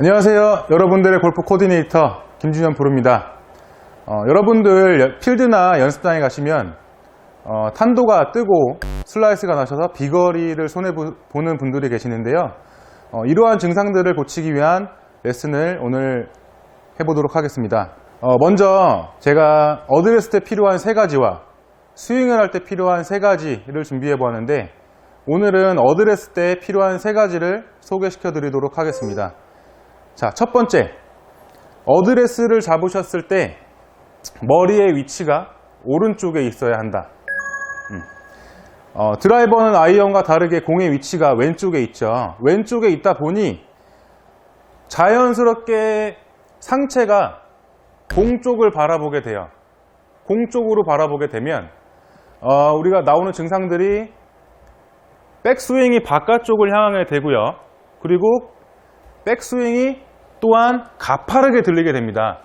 안녕하세요. 여러분들의 골프 코디네이터 김준현 프로입니다. 어, 여러분들 여- 필드나 연습장에 가시면 어, 탄도가 뜨고 슬라이스가 나셔서 비거리를 손해 보- 보는 분들이 계시는데요. 어, 이러한 증상들을 고치기 위한 레슨을 오늘 해보도록 하겠습니다. 어, 먼저 제가 어드레스 때 필요한 세 가지와 스윙을 할 때 필요한 세 가지를 준비해 보았는데 오늘은 어드레스 때 필요한 세 가지를 소개시켜 드리도록 하겠습니다. 자, 첫 번째. 어드레스를 잡으셨을 때 머리의 위치가 오른쪽에 있어야 한다. 음. 어, 드라이버는 아이언과 다르게 공의 위치가 왼쪽에 있죠. 왼쪽에 있다 보니 자연스럽게 상체가 공 쪽을 바라보게 돼요. 공 쪽으로 바라보게 되면 어, 우리가 나오는 증상들이 백스윙이 바깥쪽을 향하게 되고요. 그리고 백스윙이 또한 가파르게 들리게 됩니다.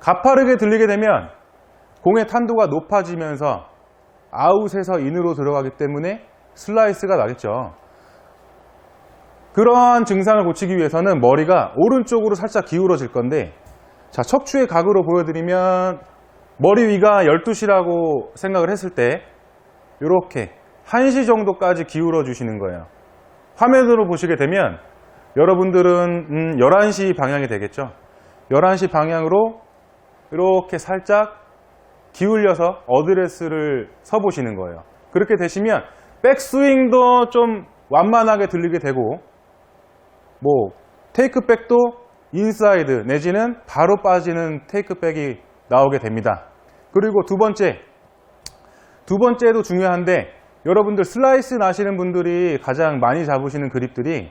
가파르게 들리게 되면 공의 탄도가 높아지면서 아웃에서 인으로 들어가기 때문에 슬라이스가 나겠죠. 그러한 증상을 고치기 위해서는 머리가 오른쪽으로 살짝 기울어질 건데 자, 척추의 각으로 보여드리면 머리 위가 12시라고 생각을 했을 때 이렇게 1시 정도까지 기울어 주시는 거예요. 화면으로 보시게 되면 여러분들은 음, 11시 방향이 되겠죠. 11시 방향으로 이렇게 살짝 기울여서 어드레스를 서보시는 거예요. 그렇게 되시면 백스윙도 좀 완만하게 들리게 되고 뭐 테이크백도 인사이드 내지는 바로 빠지는 테이크백이 나오게 됩니다. 그리고 두 번째 두 번째도 중요한데 여러분들 슬라이스 나시는 분들이 가장 많이 잡으시는 그립들이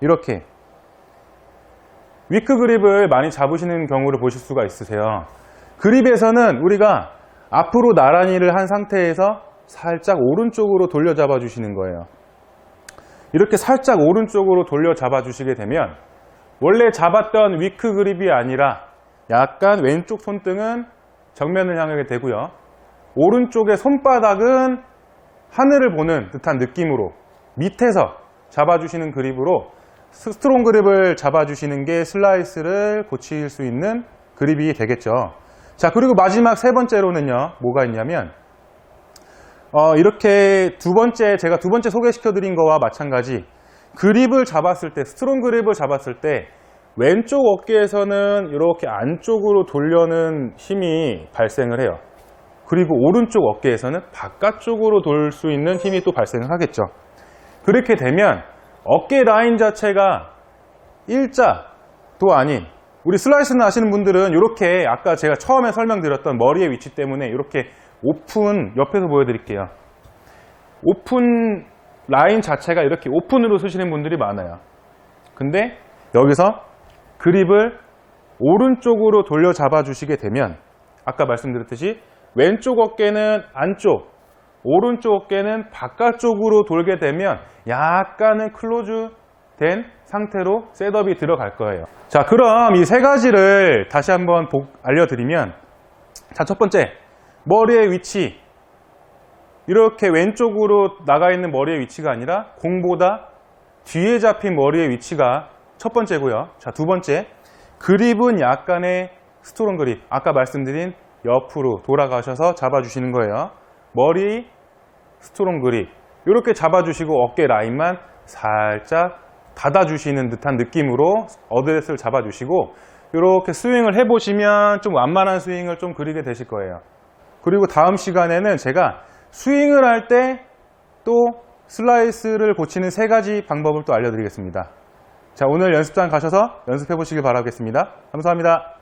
이렇게 위크 그립을 많이 잡으시는 경우를 보실 수가 있으세요. 그립에서는 우리가 앞으로 나란히를 한 상태에서 살짝 오른쪽으로 돌려 잡아 주시는 거예요. 이렇게 살짝 오른쪽으로 돌려 잡아 주시게 되면 원래 잡았던 위크 그립이 아니라 약간 왼쪽 손등은 정면을 향하게 되고요. 오른쪽의 손바닥은 하늘을 보는 듯한 느낌으로 밑에서 잡아주시는 그립으로 스트롱 그립을 잡아주시는 게 슬라이스를 고칠 수 있는 그립이 되겠죠. 자, 그리고 마지막 세 번째로는요, 뭐가 있냐면, 어, 이렇게 두 번째, 제가 두 번째 소개시켜 드린 거와 마찬가지, 그립을 잡았을 때, 스트롱 그립을 잡았을 때, 왼쪽 어깨에서는 이렇게 안쪽으로 돌려는 힘이 발생을 해요. 그리고 오른쪽 어깨에서는 바깥쪽으로 돌 수 있는 힘이 또 발생을 하겠죠. 그렇게 되면 어깨 라인 자체가 일자도 아닌 우리 슬라이스는 아시는 분들은 이렇게 아까 제가 처음에 설명드렸던 머리의 위치 때문에 이렇게 오픈 옆에서 보여드릴게요. 오픈 라인 자체가 이렇게 오픈으로 쓰시는 분들이 많아요. 근데 여기서 그립을 오른쪽으로 돌려 잡아 주시게 되면 아까 말씀드렸듯이 왼쪽 어깨는 안쪽, 오른쪽 어깨는 바깥쪽으로 돌게 되면 약간은 클로즈 된 상태로 셋업이 들어갈 거예요. 자, 그럼 이 세 가지를 다시 한번 복- 알려드리면 자, 첫 번째, 머리의 위치. 이렇게 왼쪽으로 나가 있는 머리의 위치가 아니라 공보다 뒤에 잡힌 머리의 위치가 첫 번째고요. 자, 두 번째, 그립은 약간의 스트롱 그립. 아까 말씀드린 옆으로 돌아가셔서 잡아주시는 거예요. 머리 스트롱 그립. 이렇게 잡아주시고 어깨 라인만 살짝 닫아주시는 듯한 느낌으로 어드레스를 잡아주시고 이렇게 스윙을 해보시면 좀 완만한 스윙을 좀 그리게 되실 거예요. 그리고 다음 시간에는 제가 스윙을 할 때 또 슬라이스를 고치는 세 가지 방법을 또 알려드리겠습니다. 자, 오늘 연습장 가셔서 연습해 보시길 바라겠습니다. 감사합니다.